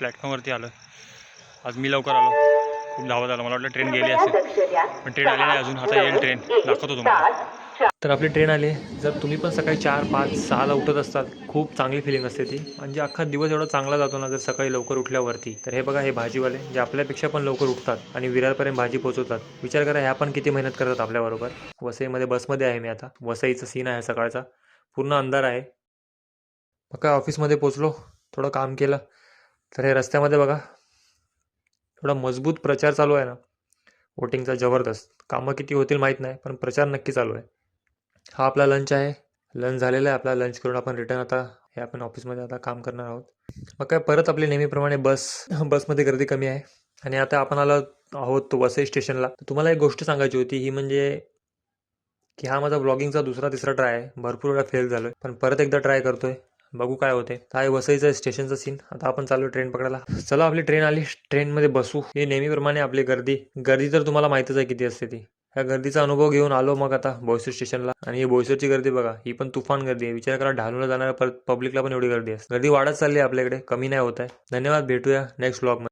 प्लॅटफॉर्मवरती आलो आज मी लवकर आलो. खूप धावत आलो. मला वाटलं ट्रेन गेली असेल. पण ट्रेन आली नाही. अजून आता येईल ट्रेन दाखवतो तुम्हाला. तर आपली ट्रेन आली. जर तुम्ही पण सकाळी चार पाच सहाला उठत असतात खूप चांगली फिलिंग असते ती. म्हणजे अख्खा दिवस एवढा चांगला जातो ना जर सकाळी लवकर उठल्यावरती. तर हे बघा हे भाजीवाले जे आपल्यापेक्षा पण लवकर उठतात आणि विरारपर्यंत भाजी पोहोचवतात. विचार करा ह्या पण किती मेहनत करतात आपल्याबरोबर वसईमध्ये बसमध्ये आहे मी आता. वसईचा सीन आहे सकाळचा. पूर्ण अंधार आहे. मग काय ऑफिसमध्ये पोचलो थोडं काम केलं. तर हे रस्त्यामध्ये बघा. थोडा मजबूत प्रचार चालू आहे ना. वोटिंगचा जबरदस्त. कामं किती होतील माहीत नाही पण प्रचार नक्की चालू आहे. हा आपला लंच आहे. लंच झालेला आहे. आपला लंच करून आपण रिटर्न आता हे आपण ऑफिसमध्ये आता काम करणार आहोत. मग काय परत आपली नेहमीप्रमाणे बस बसमध्ये गर्दी कमी आहे. आणि आता आपण आलो आहोत वसई स्टेशनला तर तुम्हाला एक गोष्ट सांगायची होती. ही म्हणजे की हा माझा ब्लॉगिंगचा दुसरा तिसरा ट्राय आहे. भरपूर वेळा फेल झालो आहे पण परत एकदा ट्राय करतोय. बघू काय होते काय वसईचं स्टेशनचं सीन आता आपण चालू ट्रेन पकडायला. चला आपली ट्रेन आली. ट्रेनमध्ये बसू. हे नेहमीप्रमाणे आपली गर्दी. गर्दी तर तुम्हाला माहितीच आहे किती असते ती. ह्या गर्दीचा अनुभव घेऊन आलो मग आता बोईसर स्टेशनला. आणि ही बोईसरची गर्दी बघा. ही पण तुफान गर्दी आहे. विचार करा ढालूला जाणाऱ्या पब्लिकला पण एवढी गर्दी असते गर्दी वाढत चालली आहे आपल्याकडे. कमी नाही होत आहे. धन्यवाद. भेटूया नेक्स्ट ब्लॉग